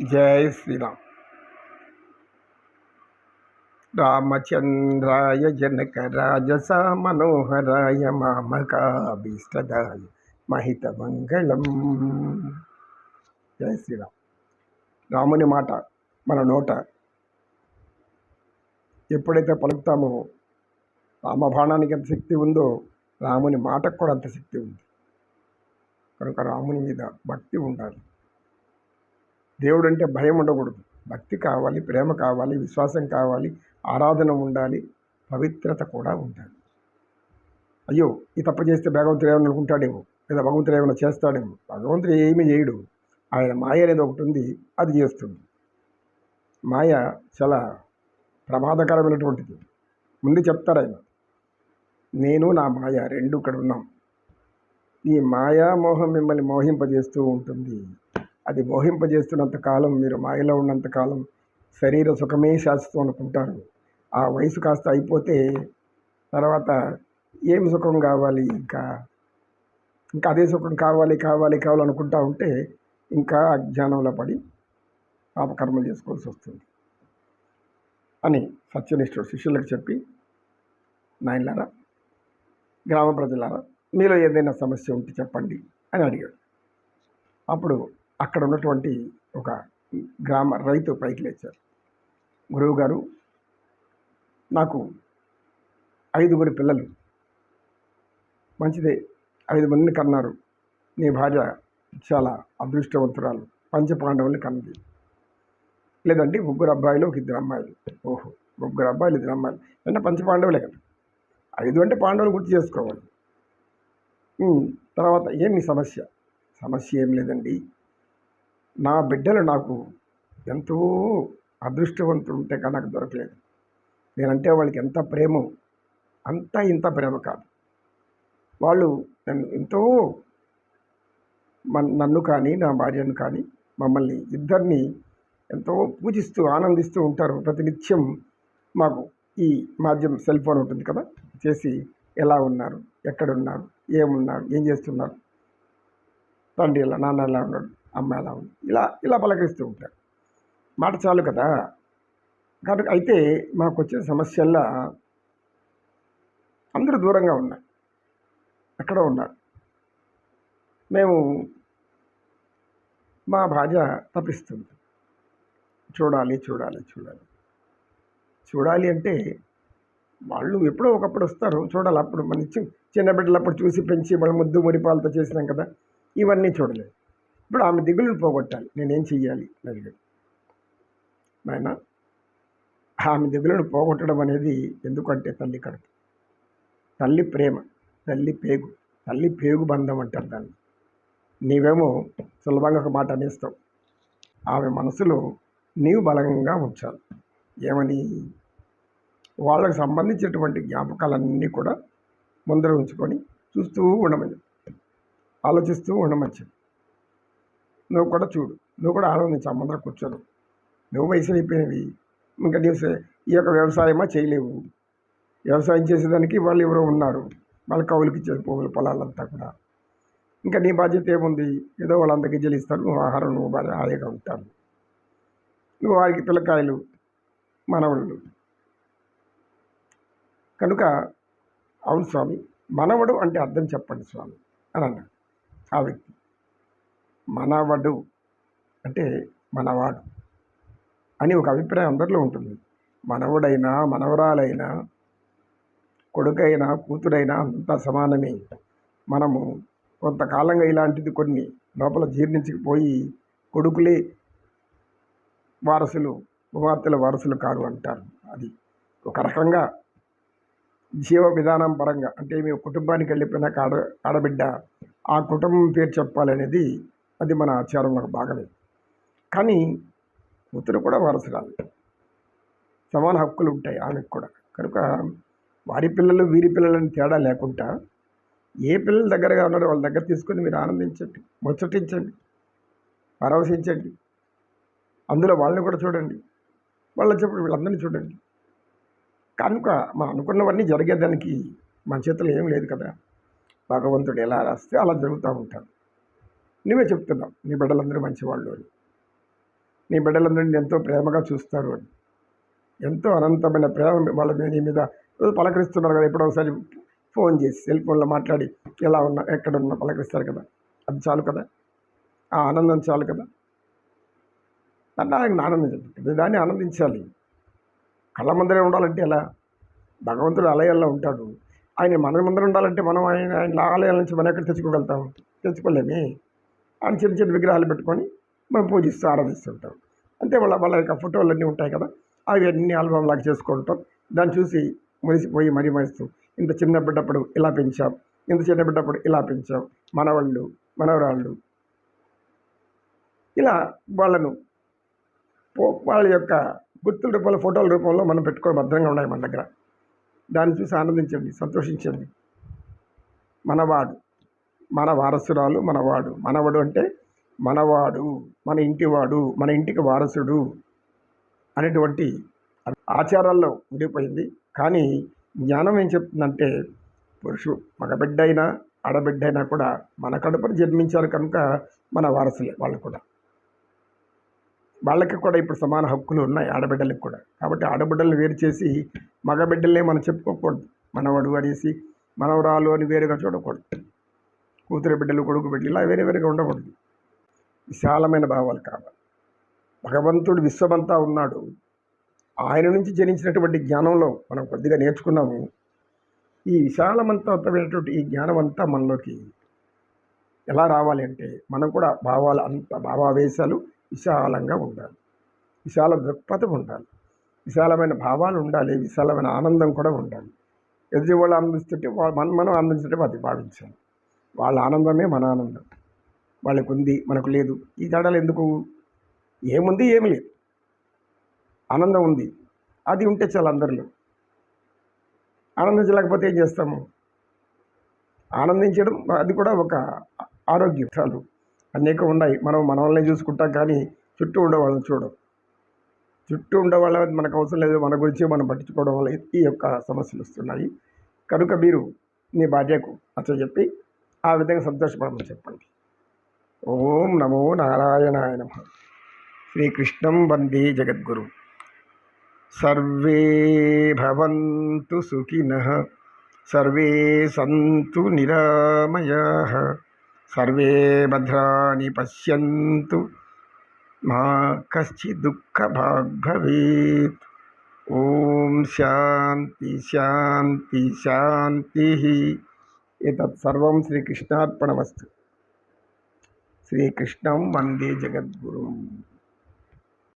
జై శ్రీరామ్. రామచంద్రాయ జనక రాజస మనోహరాయ మామకాభీష్టదాయ మహిత మంగళం జై శ్రీరామ్. రాముని మాట మన నోట ఎప్పుడైతే పలుకుతామో రామబాణానికి ఎంత శక్తి ఉందో రాముని మాటకు కూడా అంత శక్తి ఉంది. కనుక రాముని మీద భక్తి ఉండాలి. దేవుడు అంటే భయం ఉండకూడదు. భక్తి కావాలి ప్రేమ కావాలి విశ్వాసం కావాలి ఆరాధన ఉండాలి పవిత్రత కూడా ఉండాలి. అయ్యో ఈ తప్ప చేస్తే భగవంతుడు ఏమైనా అనుకుంటాడేమో లేదా భగవంతుడు ఏమైనా చేస్తాడేమో. భగవంతుడు ఏమీ చేయడు. ఆయన మాయ అనేది ఒకటి ఉంది అది చేస్తుంది. మాయ చాలా ప్రమాదకరమైనటువంటిది. ముందు చెప్తారు ఆయన నేను నా మాయ రెండు ఇక్కడ ఉన్నాం. ఈ మాయామోహం మిమ్మల్ని మోహింపజేస్తూ ఉంటుంది. అది మోహింపజేస్తున్నంత కాలం మీరు మాయలో ఉన్నంత కాలం శరీర సుఖమే శాశ్వతం అనుకుంటారు. ఆ వయసు కాస్త అయిపోతే తర్వాత ఏం సుఖం కావాలి ఇంకా? ఇంకా అదే సుఖం కావాలి కావాలి కావాలనుకుంటా ఉంటే ఇంకా అజ్ఞానంలో పడి పాపకర్మలు చేసుకోవాల్సి వస్తుంది అని సత్యనిష్ఠుడు శిష్యులకు చెప్పి నాయనలారా గ్రామ ప్రజలారా మీలో ఏదైనా సమస్య ఉంటే చెప్పండి అని అడిగాడు. అప్పుడు అక్కడ ఉన్నటువంటి ఒక గ్రామ రైతు పైకి లేచారు. గురువు గారు నాకు ఐదుగురి పిల్లలు. మంచిదే ఐదు మందిని కన్నారు. నీ భార్య చాలా అదృష్టవంతురాలు పంచపాండవుల్ని కన్నది. లేదంటే ముగ్గురు అబ్బాయిలు ఒక ఇద్దరు అమ్మాయిలు. ఓహో ముగ్గురు అబ్బాయిలు ఇద్దరు అమ్మాయిలు. అంటే పంచపాండవులే కదా. ఐదు అంటే పాండవులు గుర్తు చేసుకోవాలి. తర్వాత ఏమి సమస్య? సమస్య ఏం లేదండి. నా బిడ్డలు నాకు ఎంతో అదృష్టవంతులు ఉంటే కానీ నాకు దొరకలేదు. నేనంటే వాళ్ళకి ఎంత ప్రేమ అంత ఇంత ప్రేమ కాదు. వాళ్ళు నన్ను ఎంతో నన్ను కానీ నా భార్యను కానీ మమ్మల్ని ఇద్దరిని ఎంతో పూజిస్తూ ఆనందిస్తూ ఉంటారు. ప్రతినిత్యం మాకు ఈ మాధ్యమం సెల్ ఫోన్ ఉంటుంది కదా చేసి ఎలా ఉన్నారు ఎక్కడున్నారు ఏమున్నారు ఏం చేస్తున్నారు. తండ్రి ఎలా నాన్న ఎలా ఉన్నాడు. అమ్మ ఉంది. ఇలా ఇలా పలకరిస్తూ ఉంటారు మాట చాలు కదా? కాబట్టి అయితే మాకు వచ్చిన సమస్యల్లా అందరూ దూరంగా ఉన్నారు. అక్కడ ఉన్నారు. మేము మా భార్య తప్పిస్తుంది. చూడాలి చూడాలి చూడాలి. చూడాలి అంటే వాళ్ళు ఎప్పుడో ఒకప్పుడు వస్తారు. చూడాలి అప్పుడు మన చిన్న బిడ్డలు అప్పుడు చూసి పెంచి మన ముద్దు మురిపాలతో చేసినాం కదా? ఇవన్నీ చూడలేదు. ఇప్పుడు ఆమె దిగులను పోగొట్టాలి. నేనేం చెయ్యాలి? అడిగాడు. నాయన ఆమె దిగులను పోగొట్టడం అనేది ఎందుకంటే తల్లి కడుపు. తల్లి ప్రేమ తల్లి పేగు తల్లి పేగు బంధం అంటారు దాన్ని. నీవేమో సులభంగా ఒక మాట అనేస్తావు. ఆమె మనసులో నీవు బలంగా ఉంచాలి. ఏమని? వాళ్ళకు సంబంధించినటువంటి జ్ఞాపకాలన్నీ కూడా ముందర ఉంచుకొని చూస్తూ ఉండమని ఆలోచిస్తూ ఉండమని నువ్వు కూడా చూడు. నువ్వు కూడా ఆనందించు కూర్చోను. నువ్వు వయసు అయిపోయినవి. ఇంకా నీవు ఈ యొక్క వ్యవసాయమా చేయలేవు. వ్యవసాయం చేసేదానికి వాళ్ళు ఎవరో ఉన్నారు. వాళ్ళ కౌలుకి ఇచ్చే పువ్వుల పొలాలంతా కూడా. ఇంకా నీ బాధ్యత ఏముంది? ఏదో వాళ్ళందరికీ జలిస్తారు నువ్వు ఆహారం నువ్వు బాగా హాయిగా ఉంటాను నువ్వు వారికి పిల్లకాయలు మనవళ్ళు. కనుక అవును స్వామి మనవడు అంటే అర్థం చెప్పండి స్వామి అని అన్నాడు ఆ వ్యక్తి. మనవడు అంటే మనవాడు అని ఒక అభిప్రాయం అందరిలో ఉంటుంది. మనవడైనా మనవరాలైనా కొడుకైనా కూతురైనా అంతా సమానమే. మనము కొంతకాలంగా ఇలాంటిది కొన్ని లోపల జీర్ణించకపోయి కొడుకులే వారసులు కుమార్తెల వారసులు కారు అంటారు అది. ఒక రకంగా జీవ విధానం పరంగా అంటే మేము కుటుంబానికి వెళ్ళిపోయిన ఆడ ఆడబిడ్డ ఆ కుటుంబం పేరు చెప్పాలనేది అది మన ఆచారంలో ఒక భాగమే కానీ కూతురు కూడా వారసురాలు సమాన హక్కులు ఉంటాయి ఆమెకు కూడా. కనుక వారి పిల్లలు వీరి పిల్లలని తేడా లేకుండా ఏ పిల్లల దగ్గరగా ఉన్నారో వాళ్ళ దగ్గర తీసుకొని మీరు ఆనందించండి ముచ్చటించండి పరవశించండి. అందులో వాళ్ళని కూడా చూడండి. వాళ్ళ చెప్పండి వీళ్ళందరినీ చూడండి. కనుక మనం అనుకున్నవన్నీ జరిగేదానికి మన చేతిలో ఏం లేదు కదా. భగవంతుడు ఎలా రాస్తే అలా జరుగుతూ ఉంటాడు. నువ్వే చెప్తున్నావు నీ బిడ్డలందరూ మంచివాళ్ళు అని. నీ బిడ్డలందరినీ ఎంతో ప్రేమగా చూస్తారు అని. ఎంతో అనంతమైన ప్రేమ వాళ్ళ మీద నీ మీద. పలకరిస్తున్నారు కదా ఎప్పుడో ఒకసారి ఫోన్ చేసి సెల్ ఫోన్లో మాట్లాడి ఎలా ఉన్నా ఎక్కడ ఉన్నా పలకరిస్తారు కదా. అది చాలు కదా. ఆ ఆనందం చాలు కదా. అంటే ఆయన ఆనందించాలి దాన్ని ఆనందించాలి. కళ్ళ ముందరే ఉండాలంటే ఎలా? భగవంతుడు ఆలయాల్లో ఉంటాడు. ఆయన మన ముందర ఉండాలంటే మనం ఆయన ఆయన ఆలయాల నుంచి మనం ఎక్కడ తెచ్చుకోగలుగుతాం? తెచ్చుకోలేమి. అని చిన్న చిన్న విగ్రహాలు పెట్టుకొని మనం పూజిస్తూ ఆరాధిస్తుంటాం అంతే వాళ్ళ వాళ్ళ యొక్క ఫోటోలు అన్నీ ఉంటాయి కదా అవి అన్ని ఆల్బమ్ లాగా చేసుకుంటాం. దాన్ని చూసి మురిసిపోయి మరీ మరిస్తూ ఇంత చిన్న బిడ్డప్పుడు ఇలా పెంచాం ఇంత చిన్న బిడ్డప్పుడు ఇలా పెంచాం మనవాళ్ళు మనవరాళ్ళు. ఇలా వాళ్ళను పో- వాళ్ళ యొక్క గుర్తుల రూపంలో ఫోటోల రూపంలో మనం పెట్టుకొని భద్రంగా ఉన్నాయి మన దగ్గర. దాన్ని చూసి ఆనందించండి సంతోషించండి. మనవాడు. మన వారసురాలు మనవాడు. మనవడు అంటే మనవాడు మన ఇంటివాడు మన ఇంటికి వారసుడు అనేటువంటి ఆచారాల్లో ఉండిపోయింది. కానీ జ్ఞానం ఏం చెప్తుందంటే పురుషు మగబిడ్డ అయినా ఆడబిడ్డ అయినా కూడా మన కడుపున జన్మించారు కనుక మన వారసులే వాళ్ళు కూడా. వాళ్ళకి కూడా ఇప్పుడు సమాన హక్కులు ఉన్నాయి ఆడబిడ్డలకు కూడా. కాబట్టి ఆడబిడ్డలను వేరు చేసి మగబిడ్డలే మనం చెప్పుకోకూడదు. మనవడు అనేసి మనవరాలు అని వేరుగా చూడకూడదు. కూతురు బిడ్డలు కొడుకు బిడ్డలు ఇలా వేరే వేరేగా ఉండకూడదు. విశాలమైన భావాలు కావాలి. భగవంతుడు విశ్వమంతా ఉన్నాడు. ఆయన నుంచి జనించినటువంటి జ్ఞానంలో మనం కొద్దిగా నేర్చుకున్నాము. ఈ విశాలమంతమైనటువంటి ఈ జ్ఞానం అంతా మనలోకి ఎలా రావాలి అంటే మనం కూడా భావాలు అంత భావావేశాలు విశాలంగా ఉండాలి. విశాల దృక్పథం ఉండాలి. విశాలమైన భావాలు ఉండాలి. విశాలమైన ఆనందం కూడా ఉండాలి. ఎదుటి వాళ్ళు ఆనందిస్తుంటే మనం మనం ఆనందించడం అది భావించాలి. వాళ్ళ ఆనందమే మన ఆనందం. వాళ్ళకు ఉంది మనకు లేదు ఈ తేడాలు ఎందుకు? ఏముంది ఏమి లేదు. ఆనందం ఉంది. అది ఉంటే చాలు అందరిలో. ఆనందించలేకపోతే ఏం చేస్తాము? ఆనందించడం అది కూడా ఒక ఆరోగ్యం. చాలు. అనేక ఉన్నాయి. మనం మన వాళ్ళని చూసుకుంటాం కానీ చుట్టూ ఉండే వాళ్ళని చూడం. చుట్టూ ఉండే వాళ్ళ మనకు అవసరం లేదు. మన గురించి మనం పట్టించుకోవడం వల్ల ఈ యొక్క సమస్యలు వస్తున్నాయి. కనుక మీరు మీ భార్యకు అచ్చ చెప్పి ఆ విధంగా సంతోషపడమని చెప్పండి ఓం నమో నారాయణాయ నమ శ్రీకృష్ణం వందే జగద్గురు సర్వే భవంతు సుఖినః సర్వే సంతు నిరామయాః సర్వే భద్రాణి పశ్యంతు మా కశ్చిద్ దుఃఖభాగ్ భవేత్ ఓం శాంతి శాంతి శాంతి एक सर्वं श्रीकृष्णार्पणमस्तु। वंदे वंदे जगद्गुरुम्।